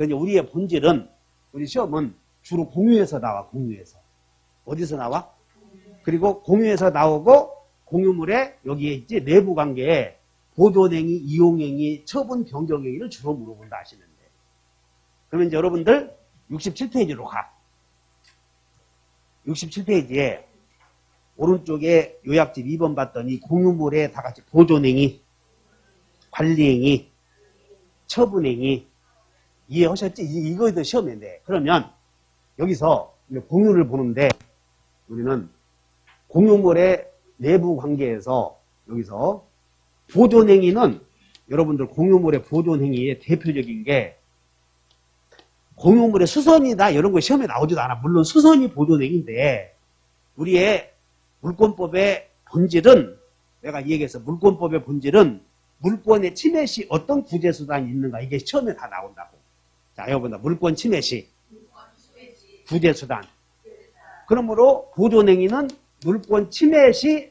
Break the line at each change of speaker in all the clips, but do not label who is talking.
그러니 우리의 본질은 우리 시험은 주로 공유에서 나와 공유에서 어디서 나와? 그리고 공유에서 나오고 공유물에 여기에 있지 내부 관계에 보존행위, 이용행위, 처분 변경행위를 주로 물어본다 하시는데 그러면 이제 여러분들 67페이지로 가. 67페이지에 오른쪽에 요약집 2번 봤더니 공유물에 다 같이 보존행위, 관리행위, 처분행위 이해하셨지? 이- 이거도 시험인데 그러면 여기서 공유를 보는데 우리는 공유물의 내부 관계에서 여기서 보존행위는 여러분들 공유물의 보존행위의 대표적인 게 공유물의 수선이다 이런 거 시험에 나오지도 않아. 물론 수선이 보존행위인데 우리의 물권법의 본질은 내가 이 얘기해서 물권법의 본질은 물권의 침해 시 어떤 구제 수단이 있는가 이게 시험에 다 나온다고. 자, 여러분들 물권 침해 시 구제 수단. 그러므로 보존행위는 물권 침해 시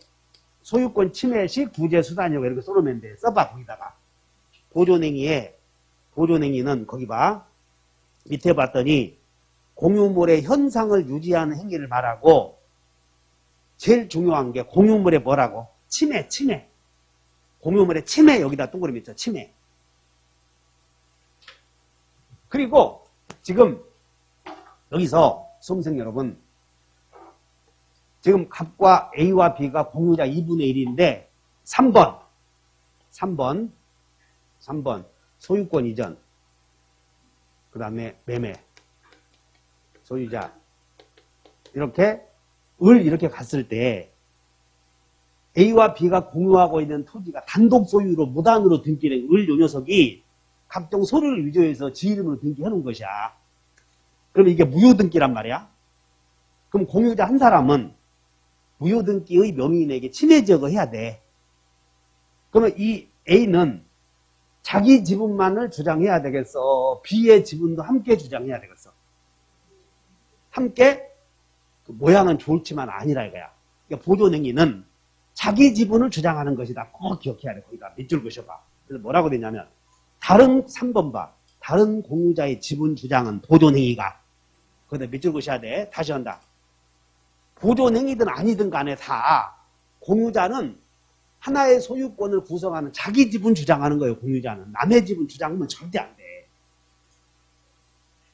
소유권 침해 시 구제 수단이라고 이렇게 써놓으면 돼. 써봐 거기다가 보존행위에 보존행위는 거기 봐 밑에 봤더니 공유물의 현상을 유지하는 행위를 말하고 제일 중요한 게 공유물의 뭐라고? 침해, 침해. 공유물의 침해 여기다 동그라미 있죠. 침해. 그리고 지금 여기서 수험생 여러분 지금 갑과 A와 B가 공유자 2분의 1인데 3번 3번 3번 소유권 이전 그 다음에 매매. 소유자. 이렇게 을 이렇게 갔을 때 A와 B가 공유하고 있는 토지가 단독 소유로 무단으로 등기된 을요 녀석이 각종 서류를 위조해서 지 이름으로 등기해 놓은 것이야. 그럼 이게 무효등기란 말이야. 그럼 공유자 한 사람은 무효등기의 명의인에게 침해 제거 해야 돼. 그러면 이 A는 자기 지분만을 주장해야 되겠어. B의 지분도 함께 주장해야 되겠어. 함께 그 모양은 좋지만 아니라 이거야. 그러니까 보존행위는 자기 지분을 주장하는 것이다. 꼭 기억해야 돼. 거기다 밑줄 그셔봐. 그래서 뭐라고 되냐면 다른 3번 봐. 다른 공유자의 지분 주장은 보존행위가 거기다 밑줄 그셔야 돼. 다시 한다. 보존행위든 아니든 간에 다 공유자는 하나의 소유권을 구성하는 자기 지분 주장하는 거예요. 공유자는 남의 지분 주장하면 절대 안 돼.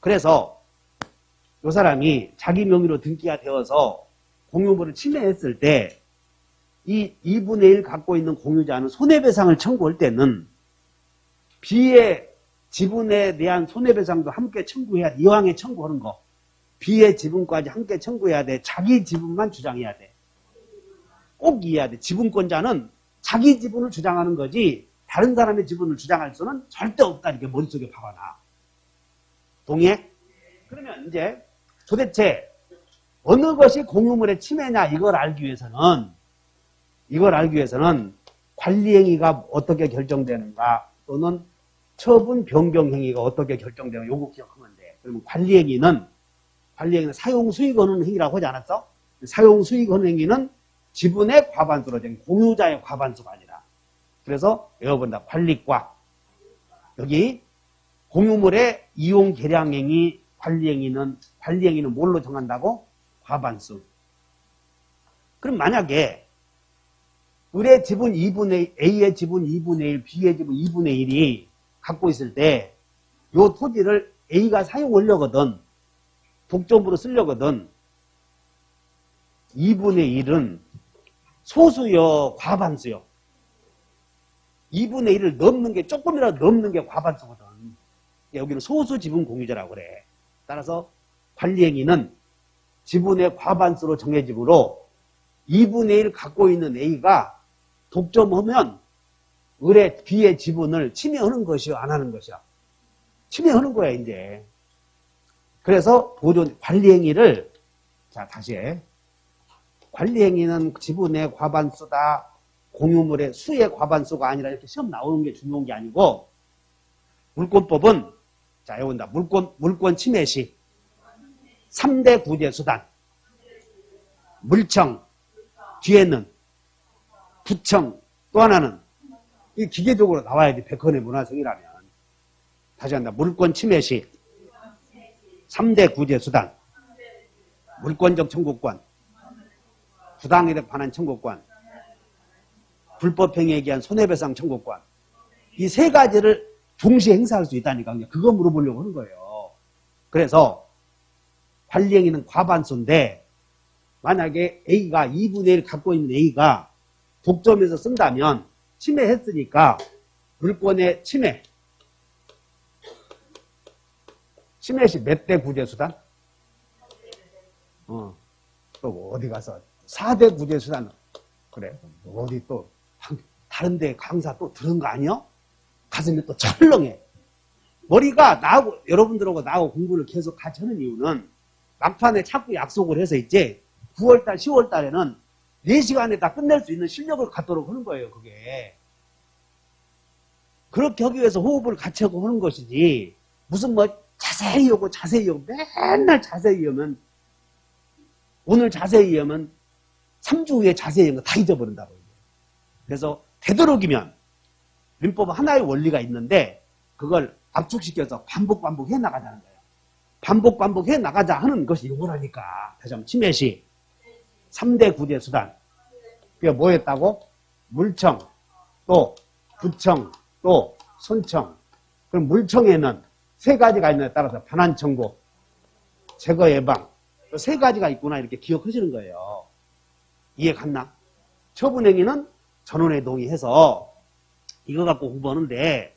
그래서 이 사람이 자기 명의로 등기가 되어서 공유물을 침해했을 때 이 2분의 1 갖고 있는 공유자는 손해배상을 청구할 때는 B의 지분에 대한 손해배상도 함께 청구해야 돼. 이왕에 청구하는 거. B의 지분까지 함께 청구해야 돼. 자기 지분만 주장해야 돼. 꼭 이해해야 돼. 지분권자는 자기 지분을 주장하는 거지 다른 사람의 지분을 주장할 수는 절대 없다. 이렇게 머릿속에 박아놔. 동의해? 그러면 이제 도대체 어느 것이 공유물의 침해냐 이걸 알기 위해서는 이걸 알기 위해서는 관리행위가 어떻게 결정되는가 또는 처분 변경 행위가 어떻게 결정되는가 요거 기억하면 돼. 그러면 관리 행위는 관리 행위는 사용 수익 얻는 행위라고 하지 않았어? 사용 수익 얻는 행위는 지분의 과반수로 된 공유자의 과반수가 아니라 그래서 여러분다 관리과 여기 공유물의 이용 계량 행위 관리 행위는 관리 행위는 뭘로 정한다고? 과반수. 그럼 만약에 을의 지분 2분의 A의 지분 2분의 1, B의 지분 2분의 1이 갖고 있을 때이 토지를 A가 사용하려거든 독점으로 쓰려거든 2분의 1은 소수요 과반수요. 2분의 1을 넘는 게 조금이라도 넘는 게 과반수거든. 여기는 소수 지분 공유자라고 그래. 따라서 관리행위는 지분의 과반수로 정해지므로 2분의 1 갖고 있는 A가 독점하면 을의 B의 지분을 침해하는 것이요, 안 하는 것이야. 침해하는 거야, 이제. 그래서 보존 관리행위를 자 다시 해. 관리행위는 지분의 과반수다. 공유물의 수의 과반수가 아니라 이렇게 시험 나오는 게 중요한 게 아니고 물권법은 자 여기다 물권 물권 침해 시 3대 구제 수단 물청 뒤에는 부청 또 하나는 이 기계적으로 나와야 돼 백헌의 문화성이라면 다시 한다 물권 침해 시 3대 구제 수단. 물권적 청구권. 부당이득 반환 청구권. 불법행위에 의한 손해배상 청구권. 이 세 가지를 동시에 행사할 수 있다니까요. 그거 물어보려고 하는 거예요. 그래서 관리행위는 과반수인데 만약에 A가 2분의 1 갖고 있는 A가 독점해서 쓴다면 침해했으니까 물권의 침해 침해 시 몇 대 구제수단? 어, 또 어디 가서 4대 구제수단 그래 어디 또 다른 데 강사 또 들은 거 아니야? 가슴이 또 철렁해 머리가 나하고 여러분들하고 나하고 공부를 계속 같이 하는 이유는 막판에 자꾸 약속을 해서 있지 9월달 10월달에는 4시간에 다 끝낼 수 있는 실력을 갖도록 하는 거예요 그게 그렇게 하기 위해서 호흡을 같이 하고 하는 것이지 무슨 뭐 자세히 하고 자세히 하고 맨날 자세히 하면 오늘 자세히 하면 3주 후에 자세히 하는 거 다 잊어버린다고 그래서 되도록이면 민법 하나의 원리가 있는데 그걸 압축시켜서 반복 반복 해 나가자는 거예요. 반복 반복 해 나가자 하는 것이 이거라니까. 다시 한번 침해시 3대 구제 수단. 그게 뭐였다고? 물청, 또 부청, 또 손청. 그럼 물청에는 세 가지가 있는 데 따라서 반환 청구, 제거 예방. 또세 가지가 있구나 이렇게 기억하시는 거예요. 이해 갔나? 처분행위는 전원에 동의해서 이거 갖고 공부하는데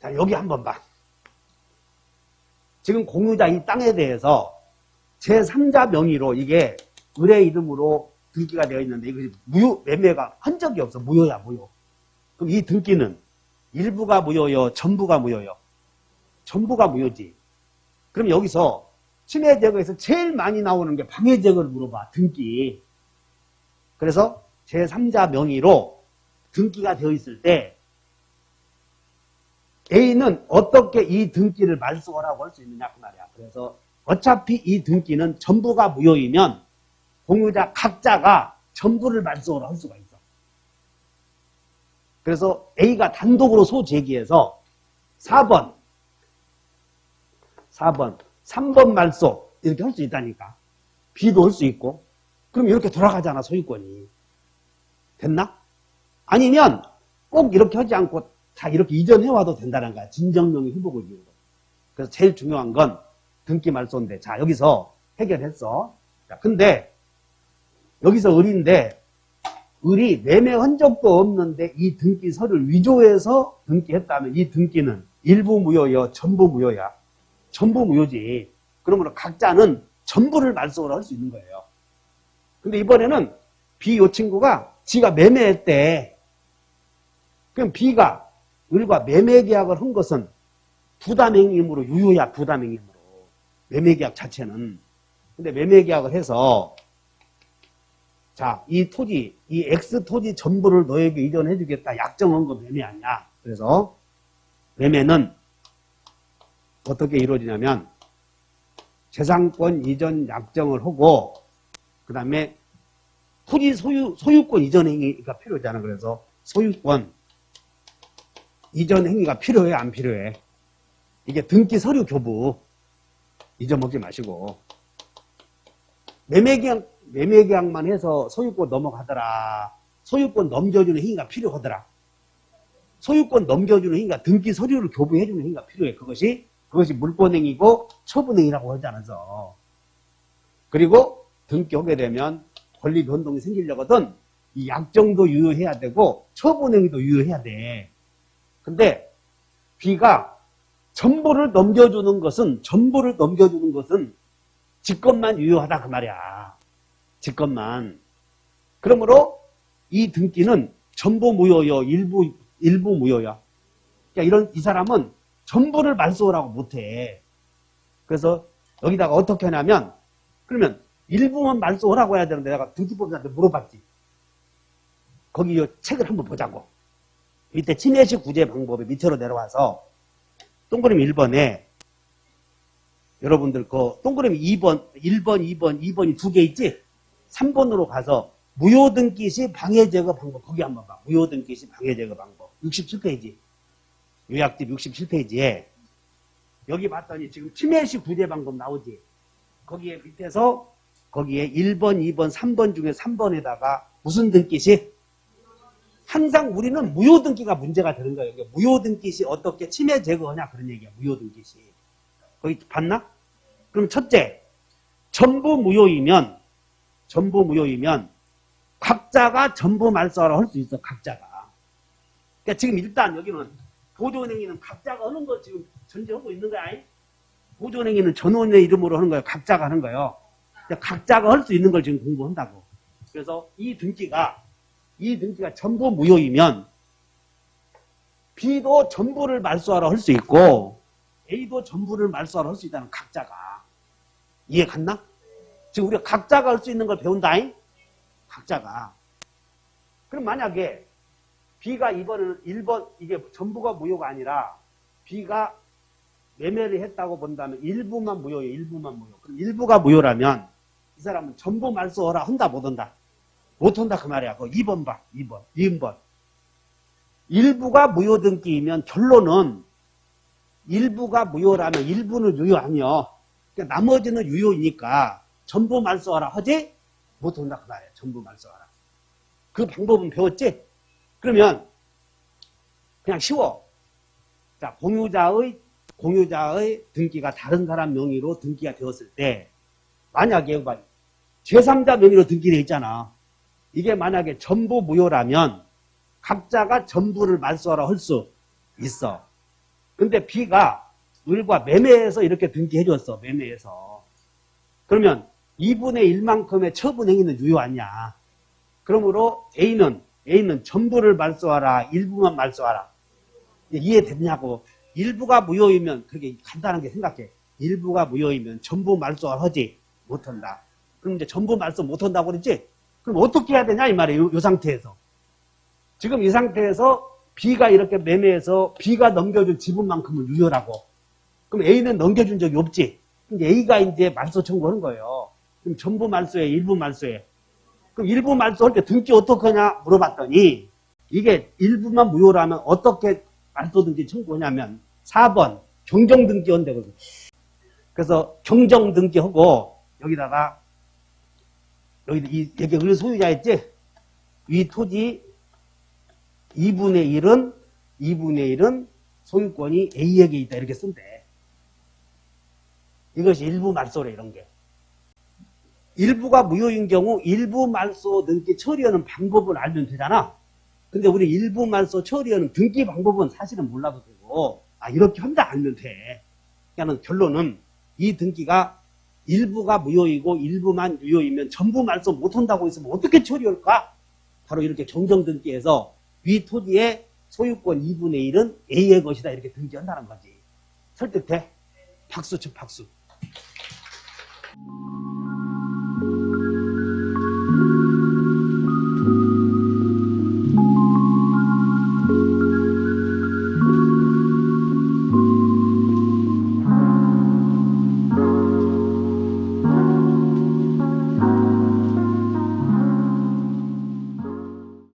자 여기 한번 봐. 지금 공유자 이 땅에 대해서 제3자 명의로 이게 의뢰 이름으로 등기가 되어 있는데 이것이 무효 매매가 한 적이 없어 무효야 무효. 그럼 이 등기는 일부가 무효요 전부가 무효요. 전부가 무효지. 그럼 여기서 침해 제거에서 제일 많이 나오는 게 방해 제거를 물어봐 등기. 그래서 제3자 명의로 등기가 되어 있을 때 A는 어떻게 이 등기를 말소하라고 할 수 있느냐 그 말이야. 그래서 어차피 이 등기는 전부가 무효이면 공유자 각자가 전부를 말소를 할 수가 있어. 그래서 A가 단독으로 소 제기해서 4번 4번 3번 말소 이렇게 할 수 있다니까. B도 할 수 있고 그럼 이렇게 돌아가잖아 소유권이. 됐나? 아니면 꼭 이렇게 하지 않고 다 이렇게 이전해 와도 된다는 거야. 진정명의 회복을 이유로. 그래서 제일 중요한 건 등기 말소인데 자 여기서 해결했어. 자 근데 여기서 을인데 을이 매매 흔적도 없는데 이 등기 서를 위조해서 등기했다면 이 등기는 일부 무효여 전부 무효야. 전부 무효지. 그러므로 각자는 전부를 말소를 할수 있는 거예요. 근데 이번에는 B 요 친구가 지가 매매했대. 그럼 B가 을과 매매 계약을 한 것은 부담행위임으로 유효야 부담행위임으로 매매 계약 자체는 근데 매매 계약을 해서 자 이 토지 이 X 토지 전부를 너에게 이전해 주겠다 약정한 거 매매 아니야 그래서 매매는 어떻게 이루어지냐면 재산권 이전 약정을 하고 그 다음에 토지 소유, 소유권 이전 행위가 필요하잖아. 그래서 소유권 이전 행위가 필요해, 안 필요해? 이게 등기 서류 교부 잊어먹지 마시고 매매계약, 매매 계약만 해서 소유권 넘어가더라. 소유권 넘겨주는 행위가 필요하더라. 소유권 넘겨주는 행위가 등기 서류를 교부해주는 행위가 필요해. 그것이 그것이 물권행위고 처분행위라고 하지 않아서 그리고 등기하게 되면 권리 변동이 생기려거든 이 약정도 유효해야 되고 처분행위도 유효해야 돼. 근데 B가 전부를 넘겨주는 것은 전부를 넘겨주는 것은 직권만 유효하다 그 말이야. 직권만. 그러므로 이 등기는 전부 무효요, 일부 일부 무효야. 그러니까 이런 이 사람은 전부를 말소하라고 못해. 그래서 여기다가 어떻게 하냐면 그러면 일부만 말소하라고 해야 되는데 내가 등기법사한테 물어봤지. 거기 이 책을 한번 보자고. 밑에 침해식 구제 방법에 밑으로 내려와서 동그라미 1번에 여러분들 그 동그라미 2번, 1번, 2번, 2번이 두 개 있지? 3번으로 가서 무효등기 시 방해 제거 방법 거기 한번 봐. 무효등기 시 방해 제거 방법 67페이지 요약집 67페이지에 여기 봤더니 지금 침해 시 구제 방법 나오지. 거기에 밑에서 거기에 1번, 2번, 3번 중에 3번에다가 무슨 등기 시? 항상 우리는 무효 등기가 문제가 되는 거예요. 무효 등기 시 어떻게 침해 제거하냐 그런 얘기야. 무효 등기 시. 거기 봤나? 그럼 첫째, 전부 무효이면 전부 무효이면 각자가 전부 말소하라 할 수 있어. 각자가. 그러니까 지금 일단 여기는 보존행위는 각자가 하는 거 지금 전제하고 있는 거야. 보존행위는 전원의 이름으로 하는 거예요. 각자가 하는 거예요. 그러니까 각자가 할 수 있는 걸 지금 공부한다고. 그래서 이 등기가 이 등기가 전부 무효이면 B도 전부를 말소하라 할 수 있고 A도 전부를 말소하라 할 수 있다는 각자가 이해 갔나? 지금 우리가 각자가 할 수 있는 걸 배운다잉? 각자가. 그럼 만약에 B가 이번에는 1번 이게 전부가 무효가 아니라 B가 매매를 했다고 본다면 일부만 무효예요. 일부만 무효. 그럼 일부가 무효라면 이 사람은 전부 말소하라 한다 못 한다? 못 한다 그 말이야. 그 2번 봐. 2번. 2번. 일부가 무효 등기이면 결론은 일부가 무효라면 일부는 유효 아니요. 그러니까 나머지는 유효이니까 전부 말소하라 하지 못 한다 그 말이야. 전부 말소하라. 그 방법은 배웠지? 그러면 그냥 쉬워. 자, 공유자의 공유자의 등기가 다른 사람 명의로 등기가 되었을 때 만약에 봐, 제3자 명의로 등기되어 있잖아. 이게 만약에 전부 무효라면 각자가 전부를 말소하라 할 수 있어. 근데 B가 을과 매매해서 이렇게 등기해 줬어. 매매해서. 그러면 2분의 1만큼의 처분 행위는 유효 아니야. 그러므로 A는 A는 전부를 말소하라. 일부만 말소하라. 이해됐냐고. 일부가 무효이면 그게 간단하게 생각해. 일부가 무효이면 전부 말소를 하지 못한다. 그럼 이제 전부 말소 못한다고 그랬지? 그럼 어떻게 해야 되냐 이 말이에요. 요, 요 상태에서. 지금 이 상태에서 B가 이렇게 매매해서 B가 넘겨준 지분만큼은 유효라고. 그럼 A는 넘겨준 적이 없지. 근데 A가 이제 말소 청구하는 거예요. 그럼 전부 말소에 일부 말소에. 그럼 일부 말소할 때 등기 어떻게 하냐 물어봤더니 이게 일부만 무효라면 어떻게 말소 등기 청구하냐면 4번 경정 등기 한다고 그러죠. 그래서 경정 등기하고 여기다가 여기 이 여기 을 소유자 있지? 이 토지 2분의 1은 2분의 1은 소유권이 A에게 있다 이렇게 쓴대. 이것이 일부 말소래 이런 게. 일부가 무효인 경우 일부 말소 등기 처리하는 방법을 알면 되잖아. 근데 우리 일부 말소 처리하는 등기 방법은 사실은 몰라도 되고 아 이렇게 한다 알면 돼. 그러니까 결론은 이 등기가 일부가 무효이고 일부만 유효이면 전부 말소 못한다고 했으면 어떻게 처리할까? 바로 이렇게 경정 등기에서 위 토지의 소유권 2분의 1은 A의 것이다 이렇게 등기한다는 거지. 설득돼? 박수 쳐 박수.